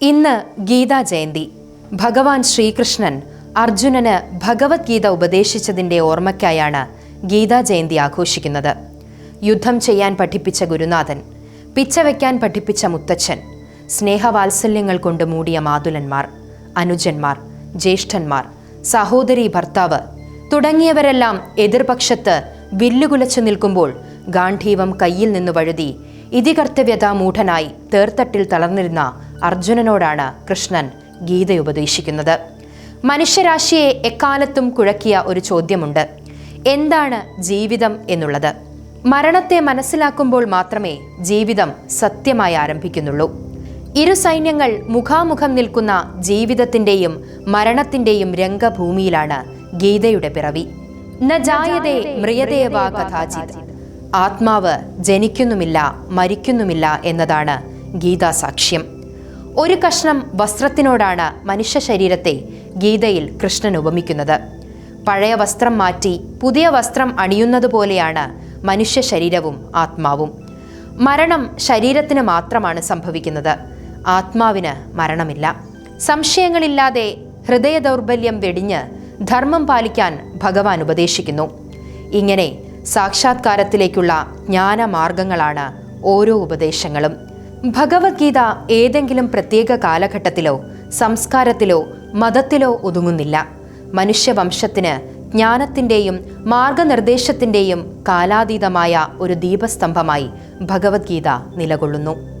ഇന്ന് ഗീതാ ജയന്തി. ഭഗവാൻ ശ്രീകൃഷ്ണൻ അർജുനന് ഭഗവത്ഗീത ഉപദേശിച്ചതിന്റെ ഓർമ്മയ്ക്കായാണ് ഗീതാ ജയന്തി ആഘോഷിക്കുന്നത്. യുദ്ധം ചെയ്യാൻ പഠിപ്പിച്ച ഗുരുനാഥൻ പിച്ചവയ്ക്കാൻ പഠിപ്പിച്ച മുത്തച്ഛൻ സ്നേഹവാത്സല്യങ്ങൾ കൊണ്ട് മൂടിയ മാതുലന്മാർ അനുജന്മാർ ജ്യേഷ്ഠന്മാർ സഹോദരി ഭർത്താവ് തുടങ്ങിയവരെല്ലാം എതിർപക്ഷത്ത് വില്ലുകുലച്ചു നിൽക്കുമ്പോൾ ഗാന്ധീവം കയ്യിൽ നിന്ന് വഴുതി ഇതികർത്തവ്യതാമൂഢനായി തേർത്തട്ടിൽ തളർന്നിരുന്ന അർജുനനോടാണ് കൃഷ്ണൻ ഗീത ഉപദേശിക്കുന്നത്. മനുഷ്യരാശിയെ എക്കാലത്തും കുഴക്കിയ ഒരു ചോദ്യമുണ്ട്. എന്താണ് ജീവിതം എന്നുള്ളത്? മരണത്തെ മനസ്സിലാക്കുമ്പോൾ മാത്രമേ ജീവിതം സത്യമായി ആരംഭിക്കുന്നുള്ളൂ. ഇരു സൈന്യങ്ങൾ മുഖാമുഖം നിൽക്കുന്ന ജീവിതത്തിന്റെയും മരണത്തിന്റെയും രംഗഭൂമിയിലാണ് ഗീതയുടെ പിറവി. ന ജായതേ ആത്മാവ് ജനിക്കുന്നുമില്ല മരിക്കുന്നുമില്ല എന്നതാണ് ഗീതാ സാക്ഷ്യം ഒരു കഷ്ണം വസ്ത്രത്തിനോടാണ് മനുഷ്യ ശരീരത്തെ ഗീതയിൽ കൃഷ്ണൻ ഉപമിക്കുന്നത്. പഴയ വസ്ത്രം മാറ്റി പുതിയ വസ്ത്രം അണിയുന്നത് പോലെയാണ് മനുഷ്യ ശരീരവും ആത്മാവും. മരണം ശരീരത്തിന് മാത്രമാണ് സംഭവിക്കുന്നത്. ആത്മാവിന് മരണമില്ല. സംശയങ്ങളില്ലാതെ ഹൃദയ ദൗർബല്യം വെടിഞ്ഞ് ധർമ്മം പാലിക്കാൻ ഭഗവാൻ ഉപദേശിക്കുന്നു. ഇങ്ങനെ സാക്ഷാത്കാരത്തിലേക്കുള്ള ജ്ഞാനമാർഗങ്ങളാണ് ഓരോ ഉപദേശങ്ങളും. ഭഗവത്ഗീത ഏതെങ്കിലും പ്രത്യേക കാലഘട്ടത്തിലോ സംസ്കാരത്തിലോ മതത്തിലോ ഒതുങ്ങുന്നില്ല. മനുഷ്യവംശത്തിന് ജ്ഞാനത്തിന്റെയും മാർഗനിർദ്ദേശത്തിന്റെയും കാലാതീതമായ ഒരു ദീപസ്തംഭമായി ഭഗവത്ഗീത നിലകൊള്ളുന്നു.